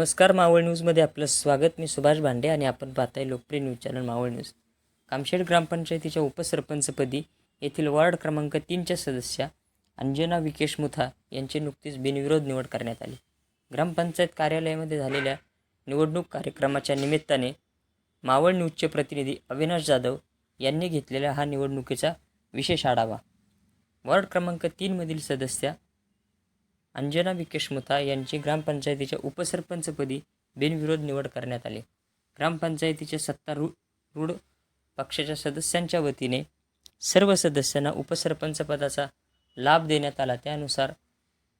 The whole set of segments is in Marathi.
नमस्कार मावळ न्यूजमध्ये आपलं स्वागत. मी सुभाष भांडे आणि आपण पाहताय लोकप्रिय news channel Maval news. Kamshet ग्रामपंचायतीच्या उपसरपंचपदी येथील वॉर्ड क्रमांक तीनच्या सदस्या अंजना विकेश मुथा यांची नुकतीच बिनविरोध निवड करण्यात आली. ग्रामपंचायत कार्यालयामध्ये झालेल्या निवडणूक कार्यक्रमाच्या निमित्ताने मावळ न्यूजचे प्रतिनिधी अविनाश जाधव यांनी घेतलेला हा निवडणुकीचा विशेष आढावा. वॉर्ड क्रमांक तीनमधील सदस्या अंजना विकेश मुथा यांची ग्रामपंचायतीच्या उपसरपंचपदी बिनविरोध निवड करण्यात आली. ग्रामपंचायतीच्या सत्तारूढ रूढ पक्षाच्या सदस्यांच्या वतीने सर्व सदस्यांना उपसरपंच पदाचा लाभ देण्यात आला. त्यानुसार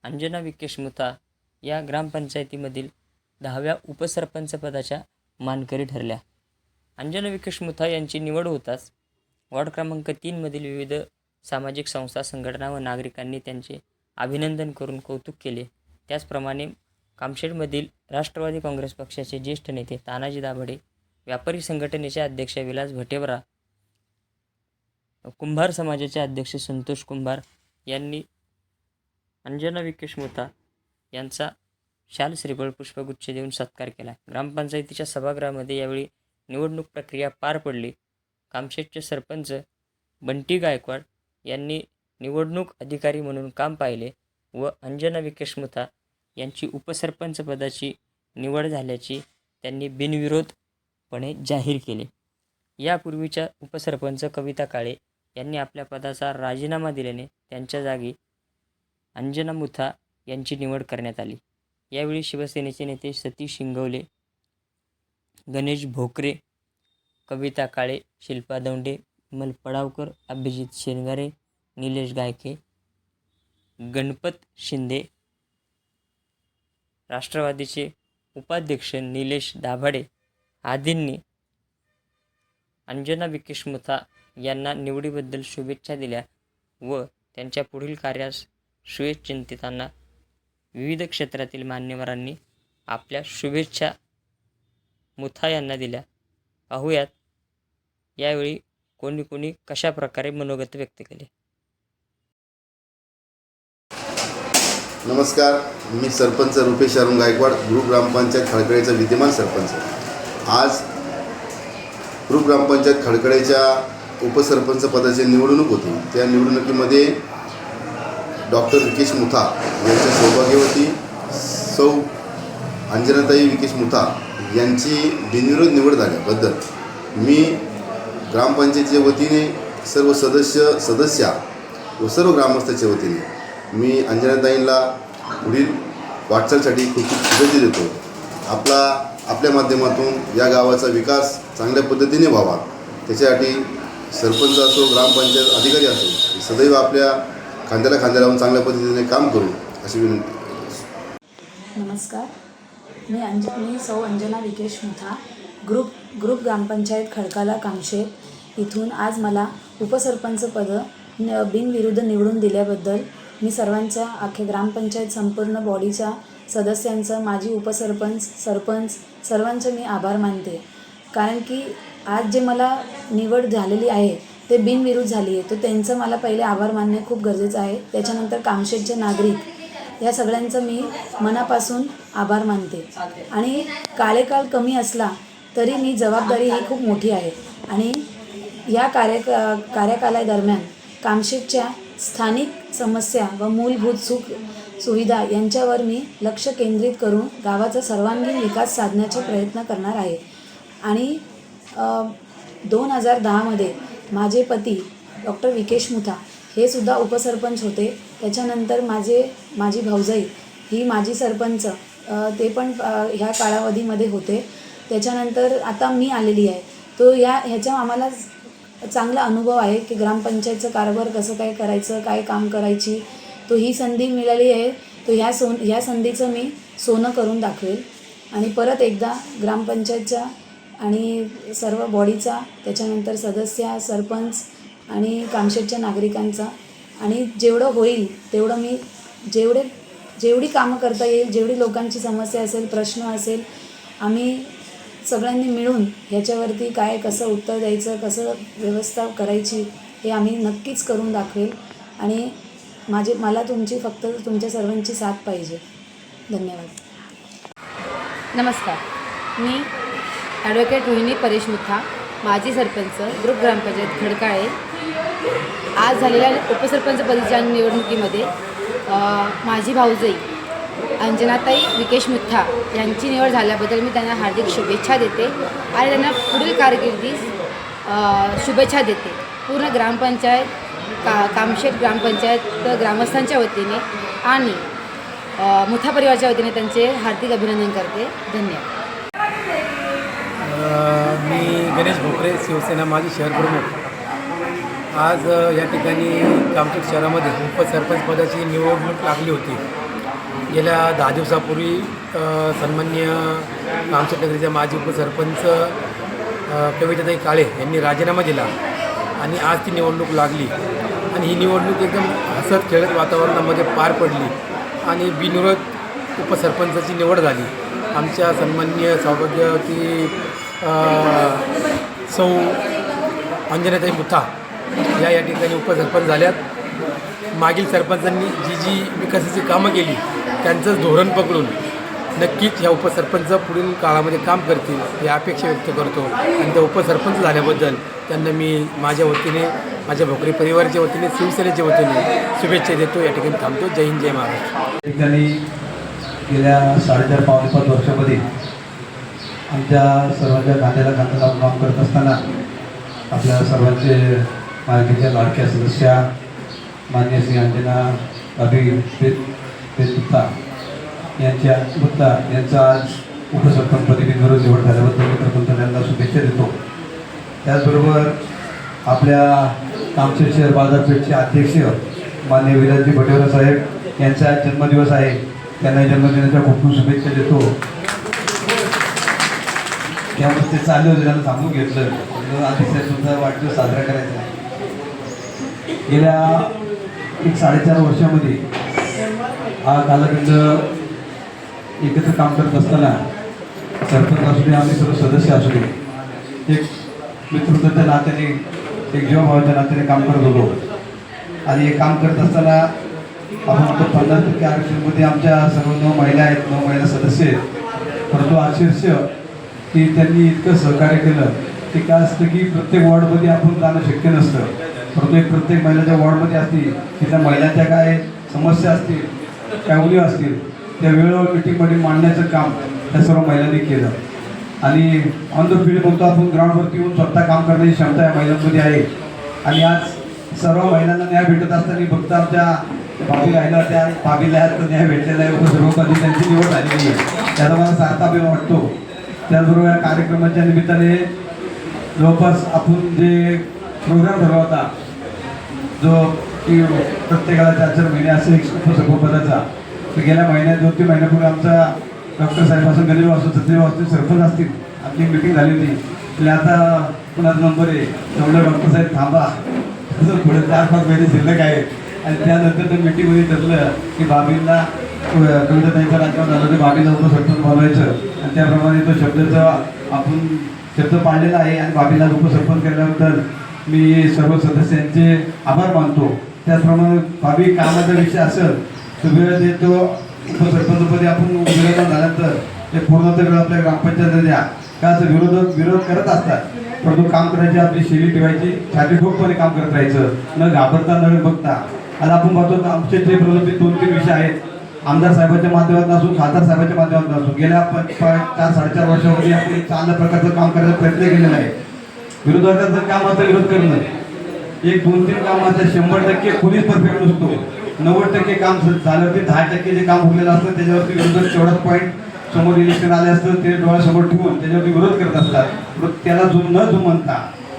अंजना विकेश मुथा या ग्रामपंचायतीमधील दहाव्या उपसरपंच पदाच्या मानकरी ठरल्या. अंजना विकेश मुथा यांची निवड होताच वॉर्ड क्रमांक तीनमधील विविध सामाजिक संस्था संघटना व नागरिकांनी त्यांचे अभिनंदन करून कौतुक केले. त्याचप्रमाणे कामशेडमधील राष्ट्रवादी काँग्रेस पक्षाचे ज्येष्ठ नेते तानाजी दाभडे व्यापारी संघटनेचे अध्यक्ष विलास भटेवरा कुंभार समाजाचे अध्यक्ष संतोष कुंभार यांनी अंजना विकेश मोता यांचा शाल श्रीफळ पुष्पगुच्छ देऊन सत्कार केला. ग्रामपंचायतीच्या सभागृहामध्ये यावेळी निवडणूक प्रक्रिया पार पडली. कामशेटचे सरपंच बंटी गायकवाड यांनी निवडणूक अधिकारी म्हणून काम पाहिले व अंजना विकेश मुथा यांची उपसरपंच पदाची निवड झाल्याची त्यांनी बिनविरोधपणे जाहीर केले. यापूर्वीच्या उपसरपंच कविता काळे यांनी आपल्या पदाचा राजीनामा दिल्याने त्यांच्या जागी अंजना मुथा यांची निवड करण्यात आली. यावेळी शिवसेनेचे नेते सतीश शिंगवले गणेश भोकरे कविता काळे शिल्पा दौंडे मल पडावकर अभिजित शेनगारे निलेश गायके गणपत शिंदे राष्ट्रवादीचे उपाध्यक्ष निलेश दाभाडे आदींनी अंजना विकेश मुथा यांना निवडीबद्दल शुभेच्छा दिल्या व त्यांच्या पुढील कार्यास शुभेच्छिंतितांना विविध क्षेत्रातील मान्यवरांनी आपल्या शुभेच्छा मुथा यांना दिल्या. पाहूयात यावेळी कोणी कोणी कशा प्रकारे मनोगत व्यक्त केले? नमस्कार मी सरपंच रुपेश अरुण गायकवाड ग्रुप ग्रामपंचायत खडकळेचा विद्यमान सरपंच. आज ग्रुप ग्रामपंचायत खडकळेच्या उपसरपंच पदाची निवडणूक होती. त्या निवडणुकीमध्ये डॉक्टर विकेश मुथा यांच्या सौभाग्यवती सौ अंजनाताई विकेश मुथा यांची बिनविरोध निवड झाल्याबद्दल मी ग्रामपंचायतीच्या वतीने सर्व सदस्य सदस्या व सर्व ग्रामस्थाच्या वतीने मी अंजनाताईंना पुढील वाटचालीसाठी खूप खूप शुभेच्छा देतो. आपला आपल्या माध्यमातून या गावाचा विकास चांगल्या पद्धतीने व्हावा. त्याच्यासाठी सरपंच असो ग्रामपंचायत अधिकारी असो सदैव आपल्या खांद्याला खांद्या लावून चांगल्या पद्धतीने काम करू अशी विनंती. नमस्कार. मी अंज मी सौ अंजना विकेश मुथा ग्रुप ग्रुप ग्रामपंचायत खडकाला कामशेत. इथून आज मला उपसरपंच पद बिनविरुद्ध निवडून दिल्याबद्दल मी सर्वांच्या अख्ख्या ग्रामपंचायत संपूर्ण बॉडीच्या सदस्यांचं माझी उपसरपंच सरपंच सर्वांचे मी आभार मानते. कारण की आज जे मला निवड झालेली आहे ते बिनविरुद्ध झाली आहे. तर त्यांचं मला पहिले आभार मानणे खूप गरजेचं आहे. त्याच्यानंतर कामशेतचे नागरिक या सगळ्यांचं मी मनापासून आभार मानते. आणि काळेकाळ कमी असला तरी मी जबाबदारी ही खूप मोठी आहे. आणि या कार्य कार्यकालादरम्यान कामशेतच्या स्थानिक समस्या व मूलभूत सुख सुविधा यांच्यावर मी लक्ष केंद्रित करून गावाचा सर्वांगीण विकास साधण्याचे प्रयत्न करणार आहे. आणि दोन हजार दहामध्ये माझे पती डॉक्टर विकेश मुथा हे सुद्धा उपसरपंच होते. त्याच्यानंतर माझे माझी भाऊजाई ही माजी सरपंच ते पण ह्या कालावधीमध्ये होते. त्याच्यानंतर आता मी आलेली आहे. तो या ह्याच्या आम्हाला चांगला अनुभव आहे की ग्रामपंचायतचं कारभार कसं काय करायचं काय काम करायची तो ही संधी मिळाली आहे. तो ह्या सोन ह्या संधीचं मी सोनं करून दाखवेल. आणि परत एकदा ग्रामपंचायतच्या आणि सर्व बॉडीचा त्याच्यानंतर सदस्य सरपंच आणि कामशेतच्या नागरिकांचा आणि जेवढं होईल तेवढं मी जेवढे जेवढी कामं करता येईल जेवढी लोकांची समस्या असेल प्रश्न असेल आम्ही सगळ्यांनी मिळून ह्याच्यावरती काय कसं उत्तर द्यायचं कसं व्यवस्था करायची हे आम्ही नक्कीच करून दाखवेल. आणि माझे मला तुमची फक्त तुमच्या सर्वांची साथ पाहिजे. धन्यवाद. नमस्कार. मी ॲडव्होकेट रोहिणी परेश मुथा माजी सरपंच ग्रुप ग्रामपंचायत खडकाळे. आज झालेल्या उपसरपंच पदाच्या निवडणुकीमध्ये माझी भाऊजई अंजनाताई विकेश मुथ्था यांची निवड झाल्याबद्दल मी त्यांना हार्दिक शुभेच्छा देते आणि त्यांना पुढील कारकिर्दीस शुभेच्छा देते. पूर्ण ग्रामपंचायत का कामशेत ग्रामपंचायत ग्रामस्थांच्या वतीने आणि अ, मुथा परिवारच्या वतीने त्यांचे हार्दिक अभिनंदन करते. धन्यवाद. मी गणेश भोकरे शिवसेना माजी शहर प्रमुख. आज या ठिकाणी कामशेत शहरामध्ये उपसरपंच पदाची निवडणूक लागली होती. गेल्या दहा दिवसापूर्वी सन्मान्य कामशेत माजी उपसरपंच कविताताई काळे यांनी राजीनामा दिला आणि आज ती निवडणूक लागली. आणि ही निवडणूक एकदम हसत खेळत वातावरणामध्ये पार पडली आणि बिनविरोध उपसरपंचाची निवड झाली. आमच्या सन्मान्य सौभाग्यवती सौ अंजनाताई मुथा या या ठिकाणी उपसरपंच झाल्यात. मागील सरपंचांनी जी जी विकासाची कामं केली त्यांचंच धोरण पकडून नक्कीच ह्या उपसरपंच पुढील काळामध्ये काम करतील ही अपेक्षा व्यक्त करतो. आणि त्या उपसरपंच झाल्याबद्दल त्यांना मी माझ्या वतीने माझ्या भोकरी परिवाराच्या वतीने शिवसेनेच्या वतीने शुभेच्छा देतो. या ठिकाणी थांबतो. जय हिंद जय महाराष्ट्र. ठिकाणी गेल्या साडेचार पावणे पाच वर्षामध्ये आमच्या सर्वांच्या खांद्याला खांदा काम करत असताना आपल्या सर्वांचे मालकीच्या लाडक्या सदस्या मान्य श्री अंजना अभि गुप्ता यांच्या सुद्धा यांचा आज उपसरपंचपदी बिनविरोध निवड झाल्याबद्दल मी प्रथम त्यांना शुभेच्छा देतो. त्याचबरोबर आपल्या कामशेत शहर बाजारपेठचे अध्यक्ष मान्य विराजी भटेवर साहेब यांचा जन्मदिवस आहे. त्यांना जन्मदिनाच्या खूप खूप शुभेच्छा देतो. त्यामुळे ते चालले होते त्यांना सांगून घेतलं. म्हणलं, अतिशय सुद्धा वाढदिवस साजरा करायचा आहे. गेल्या एक साडेचार वर्षामध्ये हा कालखंड एकत्र काम करत असताना सरपंच असू दे आम्ही सर्व सदस्य असू दे एक मित्रत्वाच्या नात्याने एक जीवाभावाच्या नात्याने काम करत होतो. आणि हे काम करत असताना आपण म्हणतो पन्नास टक्के आरक्षणमध्ये आमच्या सर्व नऊ महिला आहेत नऊ महिला सदस्य आहेत. परंतु आशीर्ष की त्यांनी इतकं सहकार्य केलं की काय असतं की प्रत्येक वॉर्डमध्ये आपण जाणं शक्य नसतं. परंतु एक प्रत्येक महिलाच्या वॉर्डमध्ये असतील तिथल्या महिलांच्या काय समस्या असतील फॅमिली असतील त्या वेळेवर मिटिंगमध्ये मांडण्याचं काम त्या सर्व महिलांनी केलं. आणि ऑन द फील्ड म्हणतो आपण ग्राउंडवरती येऊन स्वतः काम करण्याची क्षमता या महिलांमध्ये आहे. आणि आज सर्व महिलांना न्याय भेटत असताना फक्त आमच्या भाभी राहिला त्या भाभीला तर न्याय भेटलेला आहे. सर्वपदी त्यांची निवड झालेली आहे. त्याचा मला सार्थ अभिमान वाटतो. त्याचबरोबर या कार्यक्रमाच्या निमित्ताने जवळपास आपण जे प्रोग्राम ठरवला होता जो की प्रत्येकाला चार चार महिने असं एक उपसभापदाचा तर गेल्या महिन्यात दोन तीन महिन्यापूर्वी आमचा डॉक्टर साहेब असं गणेश असो सत्यदेव असतील सरपंच असतील. आपली मिटिंग झाली होती. म्हणजे आता कुणाचा नंबर आहे. तेवढं डॉक्टर साहेब थांबा. तसं पुढे चार पाच महिने शिल्लक आहे. आणि त्यानंतर त्या मिटिंगमध्ये ठरलं की बाबींना कविता त्यांचा राजकारण झालं ते बाबीला उपसरपंच बोलवायचं. आणि त्याप्रमाणे तो शब्दाचा आपण शब्द पाळलेला आहे. आणि बाबीला उपसरपंच केल्यानंतर मी सर्व सदस्यांचे आभार मानतो. त्याचप्रमाणे बाबी कामाचा विषय असेल तर वेळ देतो उपसरपंचपदी आपण विरोध झाल्यानंतर ते पूर्णत्व वेळ आपल्या ग्रामपंचायत द्या. का असं विरोध विरोध करत असतात. परंतु काम करायची आपली शैली ठेवायची छाती ठोकपणे काम करत राहायचं. न घाबरता न बघता आता आपण पाहतो आमचे जे प्रलंबित दोन तीन विषय आहेत आमदार साहेबांच्या माध्यमातून असून खासदार साहेबांच्या माध्यमातून असून गेल्या चार साडेचार वर्षामध्ये आपण चांगल्या प्रकारचं काम करायचा प्रयत्न केलेला आहे. विरोधकांचं काम असं विरोध करणं. एक दोन तीन कामाचा शंभर टक्के कुणीच परफेक्ट नसतो. नव्वद टक्के काम झालं ते दहा टक्के जे काम उरलेलं असतं त्याच्यावरती विरोधक तेवढाच पॉईंट समोर इलेक्शन आले असतं ते डोळ्यासमोर ठेवून त्याच्यावरती विरोध करत असतात. त्याला जो न जुमनता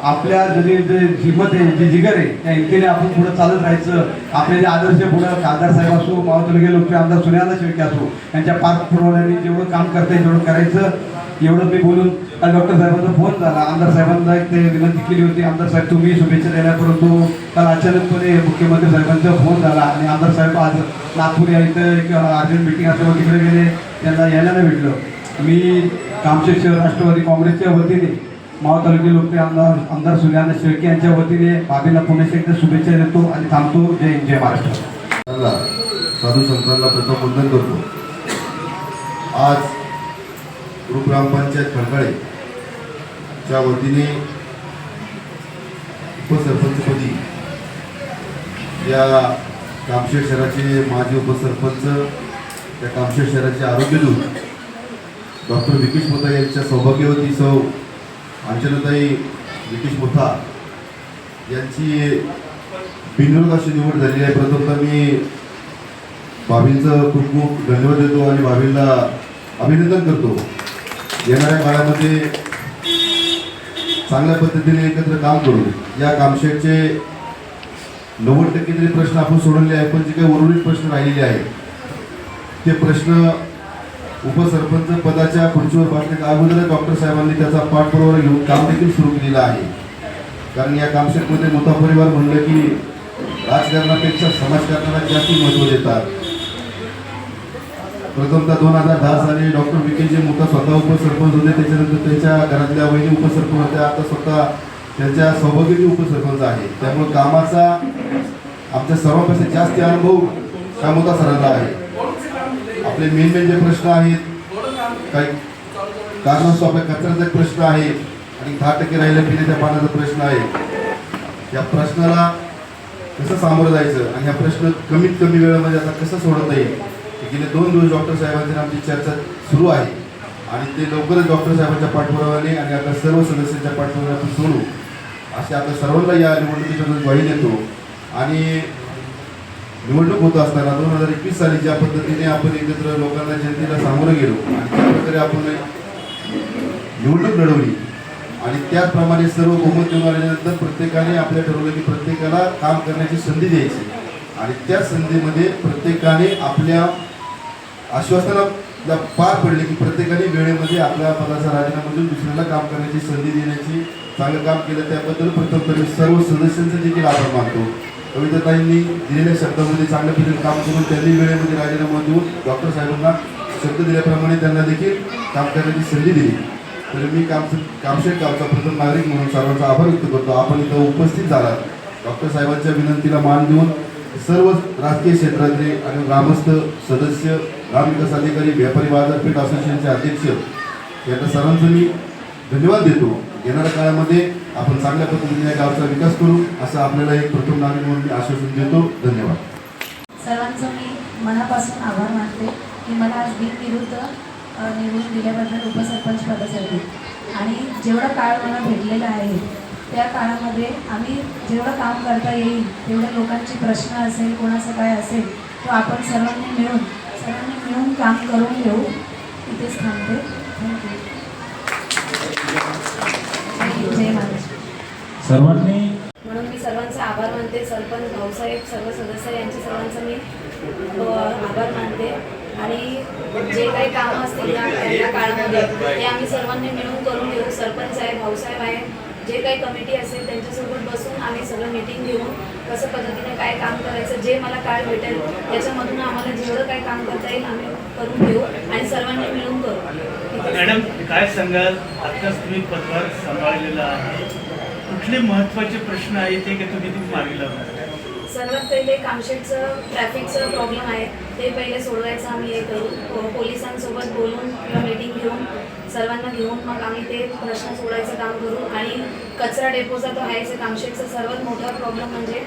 आपल्या जरी जे हिंमत आहे जे जिगर आहे त्या हिमतीने आपण पुढे चालत राहायचं. आपले जे आदर्श पुढं खासदार साहेब असो मावळ लोक आमदार सुन्याला शेळके असो यांच्या पार्क पुरवल्याने जेवढं काम करता येईल तेवढं करायचं. एवढं मी बोलून डॉक्टर साहेबांचा फोन झाला. आमदार साहेबांना एक ते विनंती केली होती. आमदार साहेब तुम्ही शुभेच्छा देण्या परंतु काल अचानकपणे मुख्यमंत्री साहेबांचा फोन झाला आणि आमदार साहेब आज नागपूर या इथं एक अर्जंट मिटिंग असल्यामुळे तिकडे गेले. त्यांना यायला नाही भेटलं. मी कामशेत शहर राष्ट्रवादी काँग्रेसच्या वतीने माव तालुक्यातील लोक आमदार आमदार सुर्यानंद शेळके यांच्या वतीने बाबीला पुन्हा एकदा शुभेच्छा देतो आणि थांबतो. जय जय महाराष्ट्र. साधू संतांना प्रथम वंदन करतो. आज ग्रुप ग्रामपंचायत खडकाळे वतीने उपसरपंचपदी या कामशेत शहराचे माजी उपसरपंच त्या कामशेत शहराचे आरोग्यदूत डॉक्टर विकेश मोथा यांच्या सौभाग्यवती सौ अंजनताई विकेश मोथा यांची बिनविरोध अशी निवड झालेली आहे. प्रथमतः मी बाबींचं खूप खूप धन्यवाद देतो आणि बाबींना अभिनंदन करतो. येणाऱ्या काळामध्ये चांगल्या पद्धतीने एकत्र काम करू या कामशेटचे नव्वद टक्के तरी प्रश्न आपण सोडवले आहे पण जे काही उर्वरित प्रश्न राहिलेले आहेत ते प्रश्न उपसरपंच पदाच्या खुर्चीवर बसण्याच्या अगोदर डॉक्टर साहेबांनी त्याचा पाठपुरावा घेऊन काम देखील सुरू केलेलं आहे. कारण या कामशेटमध्ये मोठा परिवार म्हणलं की राजकारणापेक्षा समाजकारणाला जास्त महत्त्व देतात. प्रथमतः दोन हजार दहा साली डॉक्टर विकेजी मोठा स्वतः उपसरपंच होते. त्याच्यानंतर त्यांच्या घरातल्या वहिनी उपसरपंच होत्या. आता स्वतः त्यांच्या सौभाग्याची उपसरपंच आहे. त्यामुळे कामाचा आमच्या सर्वांपेक्षा जास्त अनुभव कामोदा सरांना आहे. आपले मेन मेन जे प्रश्न आहेत काही कारणास्तव आपल्या कचऱ्याचा एक प्रश्न आहे आणि दहा टक्के राहिल्या पिण्याच्या पाण्याचा प्रश्न आहे. या प्रश्नाला कसं सामोरं जायचं आणि हा प्रश्न कमीत कमी वेळामध्ये आता कसं सोडवता येईल? गेले दोन दिवस डॉक्टर साहेबांची आमची चर्चा सुरू आहे. आणि ते लवकरच डॉक्टर साहेबांच्या पाठपुराव्याने आणि आता सर्व सदस्यांच्या पाठपुराव्याने सोडू. असे आता सर्वांना या निवडणुकीच्या ग्वाही देतो. आणि निवडणूक होत असताना दोन हजार एकवीस साली ज्या पद्धतीने आपण एकत्र लोकांना जनतेला सामोरं गेलो आणि त्या प्रकारे आपण निवडणूक लढवली. आणि त्याचप्रमाणे सर्व बहुमत निवडून आल्यानंतर प्रत्येकाने आपल्या ठरवलं की प्रत्येकाला काम करण्याची संधी द्यायची. आणि त्या संधीमध्ये प्रत्येकाने आपल्या आश्वासनाला पार पडले की प्रत्येकाने वेळेमध्ये आपल्या पदाचा राजीनामा देऊन दुसऱ्याला काम करण्याची संधी देण्याची चांगलं काम केलं त्याबद्दल प्रथम तरी सर्व सदस्यांचे देखील आभार मानतो. कविताताईंनी दिलेल्या शब्दामध्ये चांगल्या पद्धतीने काम करून त्यांनी वेळेमध्ये राजीनामा देऊन डॉक्टर साहेबांना शब्द दिल्याप्रमाणे त्यांना देखील काम करण्याची संधी दिली. तर मी काम कामशेट गावचा प्रथम नागरिक म्हणून सर्वांचा आभार व्यक्त करतो. आपण इथं उपस्थित झालात. डॉक्टर साहेबांच्या विनंतीला मान देऊन सर्व राजकीय क्षेत्रातले आणि ग्रामस्थ सदस्य ग्रामविकास अधिकारी व्यापारी बाजारपेठ असोसिएशनचे अध्यक्ष यांना सर्वांचं मी धन्यवाद देतो. येणाऱ्या काळामध्ये आपण चांगल्या पद्धतीने या गावचा विकास करू असं आपल्याला एक प्रथम नागरिक म्हणून मी आश्वासन देतो. धन्यवाद. सर्वांचं मी मनापासून आभार मानते की मला आज बिनविरुद्ध निवडून दिल्याबद्दल उपसरपंच पदासाठी आणि जेवढा काळ मला भेटलेला आहे त्या काळामध्ये आम्ही जेवढं काम करता येईल तेवढ्या लोकांचे प्रश्न असेल कोणाचं काय असेल तो आपण सर्वांनी मिळून सर्वांनी मिळून काम करून घेऊ. इथेच थांबते. थँक्यू जय महाराष्ट्र सर्वांनी म्हणून मी सर्वांचा आभार मानते. सरपंच भाऊसाहेब सर्व सदस्य यांचे सर्वांचा मी आभार मानते. आणि जे काही कामं असतील या काळामध्ये ते आम्ही सर्वांनी मिळून करून घेऊ. सरपंच आहे भाऊसाहेब आहे. जे काही कमिटी असेल त्यांच्यासोबत बसून आम्ही सगळं मिटिंग घेऊन कसं पद्धतीने काय काम करायचं जे मला काळ भेटेल त्याच्यामधून आम्हाला जेवढं काही काम करता येईल आम्ही करून घेऊ आणि सर्वांनी मिळून करू. मॅडम काय सांगाल? आत्ताच तुम्ही पदभार सांभाळलेला आहे. कुठले महत्त्वाचे प्रश्न आहेत ते की तुम्ही तुम्ही मार्गी लावणार? सर्वात पहिले कामशेटचं ट्रॅफिकचं प्रॉब्लेम आहे. ते पहिले सोडवायचं आम्ही हे करू. पोलिसांसोबत बोलून किंवा मीटिंग घेऊन सर्वांना घेऊन मग आम्ही ते प्रश्न सोडायचं काम करू आणि कचरा डेपोचा तो आहे जे कामशेटचा सर्वात मोठा प्रॉब्लेम म्हणजे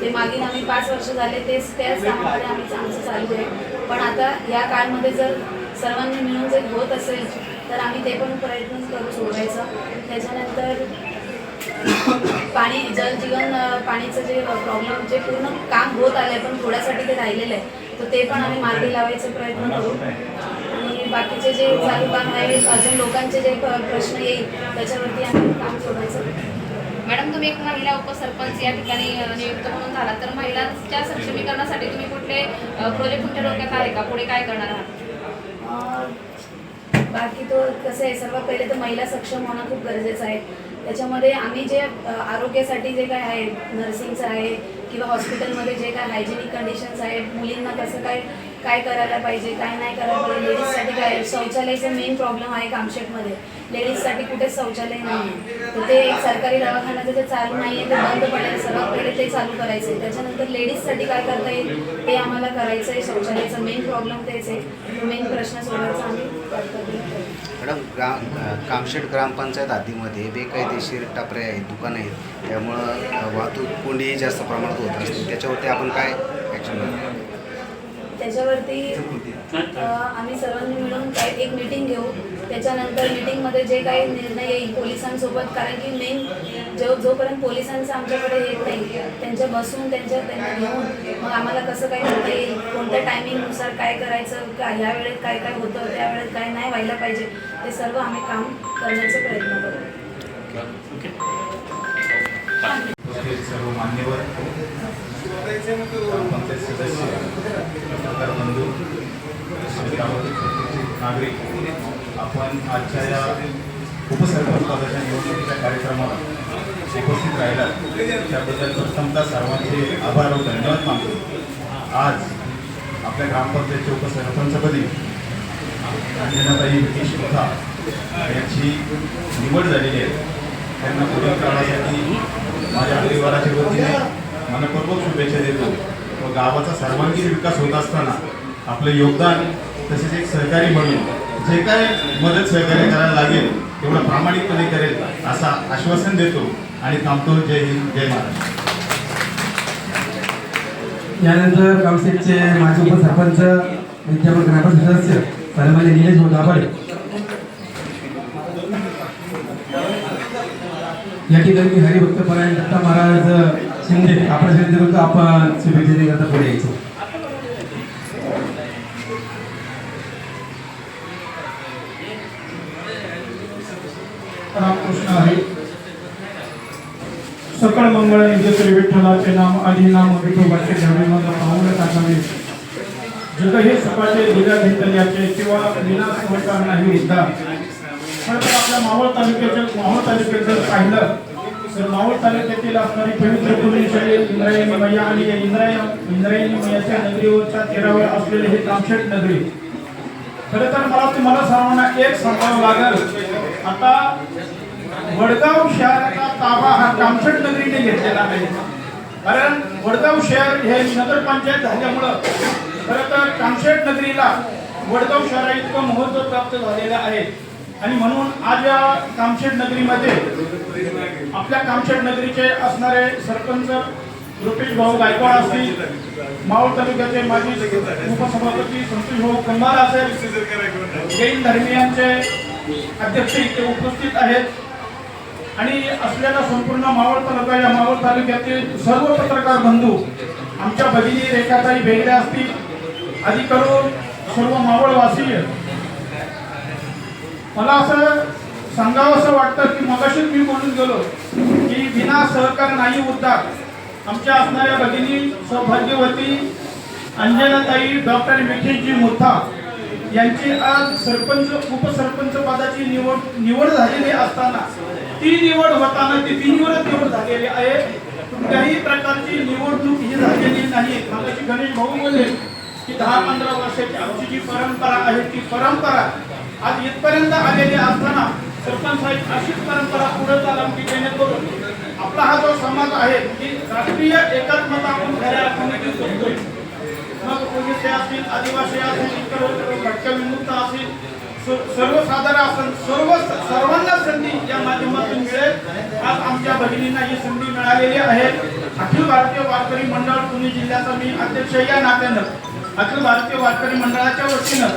ते मागील आम्ही पाच वर्ष झाले तेच त्याच कामामध्ये आम्ही आमचं चालू आहे. पण आता या काळमध्ये जर सर्वांनी मिळून जर होत असेल तर आम्ही ते पण प्रयत्न करू सोडवायचं त्याच्यानंतर पाणी जलजीवन पाणीचं जे प्रॉब्लेम जे पूर्ण काम होत आलंय पण थोड्यासाठी ते राहिलेलं आहे तर ते पण आम्ही मार्गी लावायचा प्रयत्न करू. बाकीचे जे चालू काम आहे अजून लोकांचे जे प्रश्न येईल त्याच्यावरती आम्ही काम सोडायचं मॅडम तुम्ही एक महिला उपसरपंच या ठिकाणी नियुक्त म्हणून झाला तर महिलांच्या सक्षमीकरणासाठी तुम्ही कुठले प्रोजेक्ट तुमच्या डोक्यात आहे का? पुढे काय करणार आहात? बाकी तो कसं आहे सर्वात पहिले तर महिला सक्षम होणं खूप गरजेचं आहे. त्याच्यामध्ये आम्ही जे आरोग्यासाठी जे काय आहे नर्सिंगचं आहे किंवा हॉस्पिटलमध्ये जे काय हायजेनिक कंडिशन्स आहेत मुलींना कसं काय काय करायला पाहिजे काय नाही करायला पाहिजे. लेडीजसाठी काय? शौचालयाचा मेन प्रॉब्लेम आहे कामशेटमध्ये लेडीजसाठी कुठेच शौचालय नाही आहे तर ते एक सरकारी दवाखाना ते चालू नाही आहे ते बंद पडेल. सर्वात पहिले ते चालू करायचं आहे त्याच्यानंतर लेडीजसाठी काय करता येईल? ते आम्हाला करायचं आहे शौचालयाचा मेन प्रॉब्लेम तेच आहे. मेन प्रश्न सोडवायचा आम्ही. मॅडम ग्रा कामशेट ग्रामपंचायत हद्दीमध्ये बेकायदेशीर टपरे आहेत दुकानं आहेत. त्यामुळं वाहतूक कोंडी जास्त प्रमाणात होत असते. त्याच्यावरती आपण काय ॲक्शन त्याच्यावरती आम्ही सर्वांनी मिळून काय एक मीटिंग घेऊ. त्याच्यानंतर मीटिंगमध्ये जे काही निर्णय येईल पोलिसांसोबत कारण की मेन जो जोपर्यंत पोलिसांचं आमच्याकडे येत नाही त्यांच्या बसून त्यांच्या त्यांना घेऊन मग आम्हाला कसं काय करता येईल? कोणत्या टायमिंगनुसार काय करायचं? का ह्या वेळेत काय काय होतं? त्या वेळेत काय नाही व्हायला पाहिजे. ते सर्व आम्ही काम करण्याचा प्रयत्न करू. सर्व मान्यवर. ग्रामपंचायत सदस्य पत्रकार बंधू नागरिक आपण आजच्या या उपसरपंच पदाच्या निवडणुकीच्या कार्यक्रमाला उपस्थित राहिला त्याबद्दल प्रथमतः सर्वांचे आभार व धन्यवाद मानतो. आज आपल्या ग्रामपंचायतच्या उपसरपंचपदी अंजनाताई नितीश मुथा यांची निवड झालेली आहे. त्यांना पुढील काळासाठी माझ्या परिवाराच्या वतीने मनपूर्वक शुभेच्छा देतो. व गावाचा सर्वांगीण विकास होत असताना आपलं योगदान तसेच एक सहकारी म्हणून जे काय मदत सहकार्य करायला लागेल तेवढं प्रामाणिकपणे करेल असा आश्वासन देतो आणि थांबतो. जय हिंद जय महाराष्ट्र. यानंतर काउन्सिलचे माजी उपसरपंच विद्यमान ग्रामपंचायत सदस्य सन्मान्य निलेश दाभाडे या ठिकाणी हरिभक्त परायण दत्ता महाराज शिंदे आपल्या शिंदे करतो आपण शुभेच्छा करता पुढे यायचं. रामकृष्ण आहे. सकळ मंगळ निजश्री विठ्ठलाचे नाम आधी नाम विठोबाचे घ्यावे मग पाऊल टाकावे. जग हे सकाळचे दिल्या घेतल्याचे किंवा विनाश होणार नाही उद्धार खरं तर आपल्या मावळ तालुक्याच्या मावळ तालुक्यात जर पाहिलं तर मावळ तालुक्यातील असणारी पवित्र पुण्यशाली इंद्रायणी मैया आणि इंद्राय इंद्रायणी मैयाच्या नगरीवरच्या तेरावर असलेले हे कामशेट नगरी. खरं तर मला तुम्हाला सर्वांना एक सांगावं लागेल. आता वडगाव शहराचा ताबा हा कामशेट नगरीने घेतलेला आहे. कारण वडगाव शहर हे नगरपंचायत झाल्यामुळं खरं तर कामशेट नगरीला वडगाव शहरा इतकं महत्त्व प्राप्त झालेलं आहे. आणि म्हणून आज या कामशेड नगरीमध्ये आपल्या कामशेड नगरीचे असणारे सरपंच रुपेश भाऊ गायकवाड असतील मावळ तालुक्याचे माजी उपसभापती संतोष भाऊ कंबार असेल जैन धर्मियांचे अध्यक्ष इथे उपस्थित आहेत. आणि असलेला संपूर्ण मावळ तालुका या मावळ तालुक्यातील सर्व पत्रकार बंधू आमच्या भगिनी रेखाताई वेगळ्या असतील आधी करून सर्व मावळवासीय मला असं सांगावं असं वाटतं की मगाशीच मी म्हणून गेलो की विना सहकार नाही उद्धार. आमच्या असणाऱ्या भगिनी सौभाग्यवती अंजनाताई डॉक्टर मिठीजी मोथा यांची आज सरपंच उपसरपंच पदाची निवड निवड झालेली असताना ती निवड होताना ती बिनविरोध निवड झालेली आहे. कुठल्याही प्रकारची निवडणूक ही झालेली नाही. मगाशी गणेश भाऊ बोलले की दहा पंधरा वर्षाची आमची जी परंपरा आहे ती परंपरा आज इथपर्यंत आलेले असताना सरपंच साहेब अशीच परंपरा पुढे चालून की जेणेकरून आपला हा जो समाज आहे की राष्ट्रीय एकात्मता आपण खऱ्या अर्थाने दिसतोय मग ओबीसी असतील आदिवासी असतील इतर भटक्या विमुक्त असतील सर्वसाधारण असेल सर्व सर्वांना संधी या माध्यमातून मिळेल. आज आमच्या भगिनींना ही संधी मिळालेली आहे. अखिल भारतीय वारकरी मंडळ पुणे जिल्ह्याचा मी अध्यक्ष या नात्यानं अखिल भारतीय वारकरी मंडळाच्या वतीनं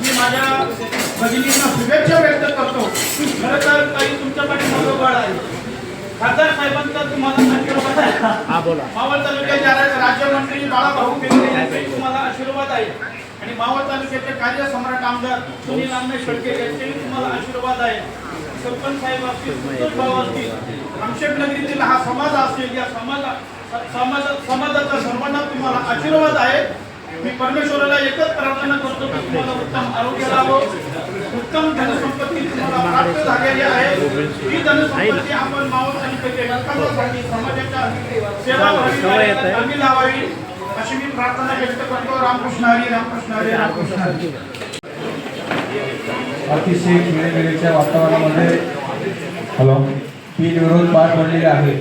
मी माझ्या भगिनींना शुभेच्छा व्यक्त करतो. खरं तर काही तुमच्या पाठीमागं बळ आहे खासदार साहेबांचा तुम्हाला आशीर्वाद आहे. मावळ तालुक्याचे रा- राज्यमंत्री बाळाभाऊ पेंडे यांचे तुम्हाला आशीर्वाद आहे. आणि मावळ तालुक्याचे कार्यसम्राट आमदार सुनील आंबे शेळके यांचेही तुम्हाला आशीर्वाद आहे. सरपंच साहेब असतील भाऊ असतील आमशेट नगरीतील हा समाज असेल या समाजा समाज समाजाचा सर्वांना तुम्हाला आशीर्वाद आहे. मी परमेश्वराला एकच प्रार्थना करतो की तुम्हाला उत्तम आरोग्य लाभो उत्तम धनसंपत्ती तुम्हाला प्राप्त झालेली आहे. ही धनसंपत्ती आपण मावळ तालुक्याच्या विकासासाठी समाजाच्या सेवा कामी लावावी अशी मी प्रार्थना व्यक्त करतो. रामकृष्ण हरी रामकृष्ण हरी रामकृष्ण हरी. अतिशय खेळीमेळीच्या वातावरणामध्ये हॅलो बिनविरोध पार पडलेले आहे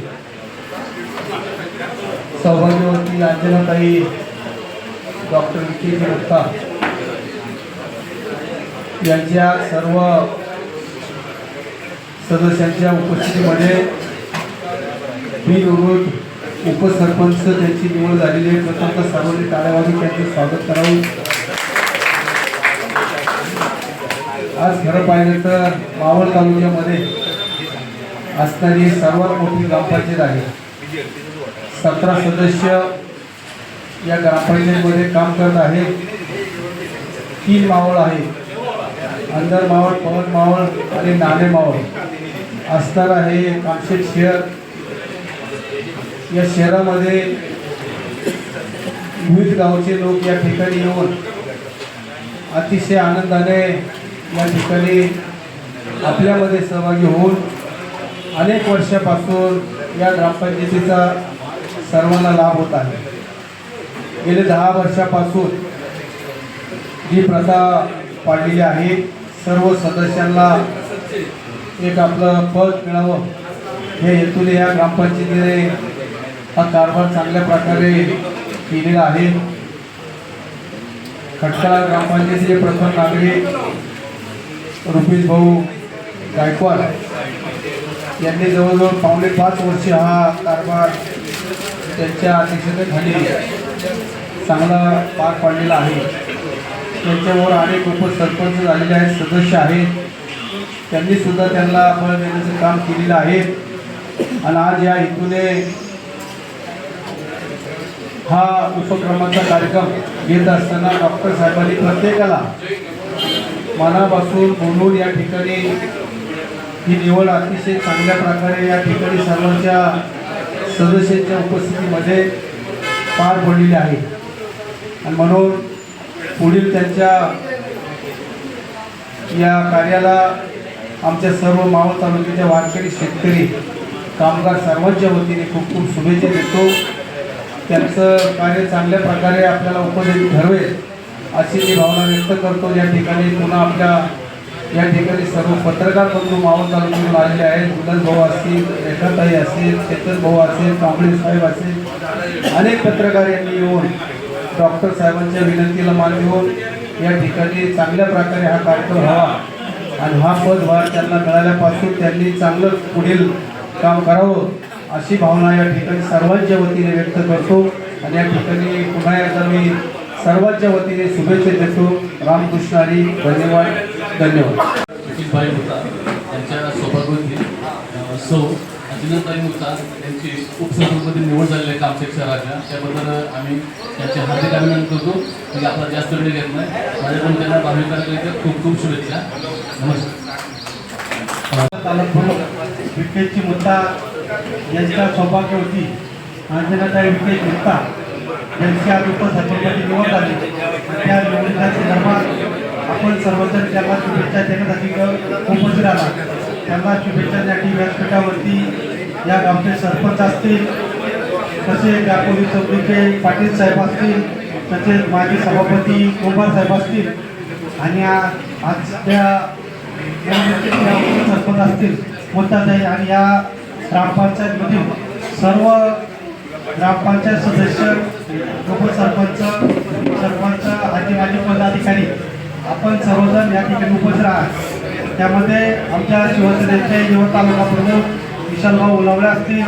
सौभाग्यवती अंजनाताई डॉक्टर के गुप्ता यांच्या सर्व सदस्यांच्या उपस्थितीमध्ये बिनविरोध उपसरपंच त्यांची निवड झालेली आहे. प्रथमतः सार्वजनिक कार्यवाही त्यांचं स्वागत करावं. आज खरं पाहिलं तर मावळ तालुक्यामध्ये असणारी सर्वात मोठी ग्रामपंचायत आहे. सतरा सदस्य या ग्रामपंचायतीमध्ये काम करत आहे. तीन मावळ आहे. अंदर मावळ पवन मावळ आणि नाणे मावळ. अस्तर आहे कामशेत शहर. या शहरामध्ये विविध गावचे लोक या ठिकाणी येऊन अतिशय आनंदाने या ठिकाणी आपल्यामध्ये सहभागी होऊन अनेक वर्षापासून या ग्रामपंचायतीचा सर्वांना लाभ होत आहे. गेले दहा वर्षापासून जी प्रथा पाडलेली आहे सर्व सदस्यांना एक आपलं पद मिळावं. हे हेतूने या ग्रामपंचायतीने हा कारभार चांगल्या प्रकारे केलेला आहे. खटकाळा ग्रामपंचायतीचे प्रथम नागरिक रुपेश भाऊ गायकवाड यांनी जवळजवळ पावणे पाच वर्ष हा कारभार त्यांच्या अध्यक्षतेखाली चांगला पार पाडलेला आहे. त्यांच्यावर अनेक उपसरपंच झालेले आहेत सदस्य आहेत. त्यांनी सुद्धा त्यांना बळ देण्याचं काम केलेलं आहे. आणि आज या हेतूने हा उपक्रमाचा कार्यक्रम घेत असताना डॉक्टर साहेबांनी प्रत्येकाला मनापासून बोलून या ठिकाणी ही निवड अतिशय चांगल्या प्रकारे या ठिकाणी सर्वांच्या सदस्यांच्या उपस्थितीमध्ये पार पडलेली आहे. आणि म्हणून पुढील त्यांच्या या कार्याला आमच्या सर्व मावळ तालुक्याच्या वारकरी शेतकरी कामगार सर्वांच्या वतीने खूप खूप शुभेच्छा देतो. त्यांचं कार्य चांगल्या प्रकारे आपल्याला उपयोगी ठरवेल अशी मी भावना व्यक्त करतो. या ठिकाणी पुन्हा आपल्या या ठिकाणी सर्व पत्रकार बंधू मावळ तालुक्यातून आलेले आहेत. गुलाल भाऊ असतील रेखाताई असतील चेतन भाऊ असेल कांबळे साहेब असेल अनेक पत्रकार यांनी येऊन डॉक्टर साहेबांच्या विनंतीला मान घेऊन या ठिकाणी चांगल्या प्रकारे हा कार्यक्रम व्हावा. आणि हा पदभार त्यांना मिळाल्यापासून त्यांनी चांगलं पुढील काम करावं अशी भावना या ठिकाणी सर्वांच्या वतीने व्यक्त करतो. आणि या ठिकाणी पुन्हा एकदा मी सर्वांच्या वतीने शुभेच्छा देतो. रामकृष्ण हरी धन्यवाद. धन्यवाद. भाई होता. त्यांच्यासोबत सौ. अजिनताई मुक्ता यांची उपसरपंचपदी निवड झालेली आहे कामशेत शहराच्या त्याबद्दल आम्ही त्यांचे हार्दिक अभिनंदन करतो. की आपला जास्त वेळ घेत नाही. माझ्याकडून त्यांना भावी कार्यक्रमाच्या खूप खूप शुभेच्छा. नमस्कार. विकेटची मुद्दा यांच्या सौभाग्य होती अंजनाताई विकेट मुद्दा यांची आज उपसरपंचाची निवड झाली. त्या निवडीच्या संदर्भात आपण सर्वजण त्यांना शुभेच्छा देण्यासाठी उपस्थित आला त्यांना शुभेच्छा देण्यासाठी व्यासपीठावरती या गावचे सरपंच असतील तसेच गापोली चौकीचे पाटील साहेब असतील तसेच माजी सभापती कुंभार साहेब असतील आणि आज त्या सरपंच असतील मुद्दाताई आणि या ग्रामपंचायतमधील सर्व ग्रामपंचायत सदस्य उपसरपंच सरपंच आणि माजी पदाधिकारी आपण सर्वजण या ठिकाणी उपस्थित आहात. त्यामध्ये आमच्या शिवसेनेचे युवा तालुका प्रमुख विशालभाऊ उलावळे असतील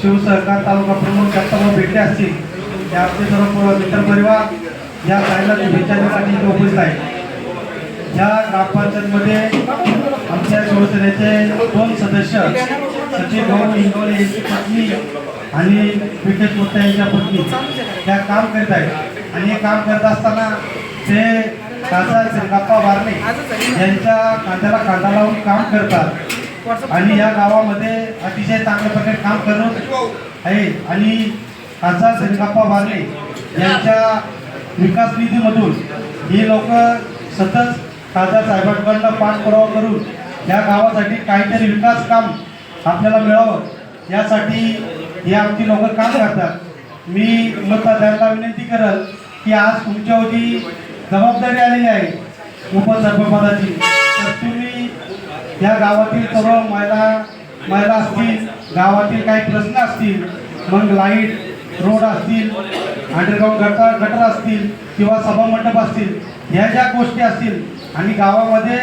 शिवसहकार तालुका प्रमुख दत्ताभाऊ भेटले असतील या आमचे सर्व मित्रपरिवार या साईला भेटण्यासाठी इथे उपस्थित आहे या ग्रामपंचायतमध्ये आमच्या शिवसेनेचे दोन सदस्य सचिन भाऊ इंगोले यांची पत्नी आणि विकेश मुत्ता यांच्या पत्नी त्या काम करीत आहेत. आणि हे काम करत असताना ते खासदार सिरगप्पा बारणे यांच्या कांद्याला कांदा लावून काम करतात. आणि या गावामध्ये अतिशय चांगल्या प्रकारे काम करत आहे. आणि खासदार सिरगप्पा बारले यांच्या विकास निधीमधून ही लोक सतत खासदार साहेबांकडनं पाठपुरावा करून या गावासाठी काहीतरी विकास काम आपल्याला मिळावं. यासाठी हे आमची लोक काम करतात. मी मतदारांना विनंती करत की आज तुमच्यावरती जबाबदारी आलेली आहे उपसरपंचाची तर या गावातील सर्व महिला महिला असतील गावातील काही प्रश्न असतील मग लाइट रोड असतील अंडरग्राऊंड गटर गटर असतील किंवा सभामंडप असतील ह्या ज्या गोष्टी असतील आणि गावामध्ये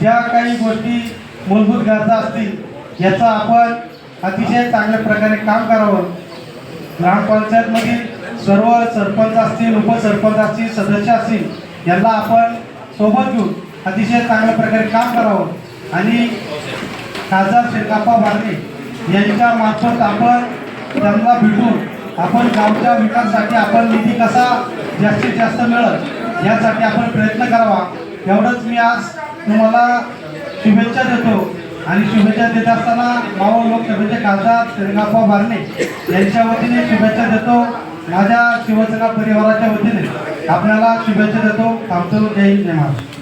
ज्या काही गोष्टी मूलभूत गरजा असतील याचा आपण अतिशय चांगल्या प्रकारे काम करावं. ग्रामपंचायतमधील सर्व सरपंच असतील उपसरपंच असतील सदस्य असतील यांना आपण सोबत घेऊन अतिशय चांगल्या प्रकारे काम करावं. आणि खासदार शेकाप्पा बारणे यांच्या मार्फत आपण त्यांना भेटून आपण गावच्या विकासासाठी आपण निधी कसा जास्तीत जास्त मिळत यासाठी आपण प्रयत्न करावा. एवढंच मी आज तुम्हाला शुभेच्छा देतो. आणि शुभेच्छा देत असताना मावळ लोकसभेचे खासदार शेरगाप्पा बारणे यांच्या वतीने शुभेच्छा देतो. माझ्या शिवसेना परिवाराच्या वतीने आपल्याला शुभेच्छा देतो. थांबतो. जय हिंद जय महाराष्ट्र.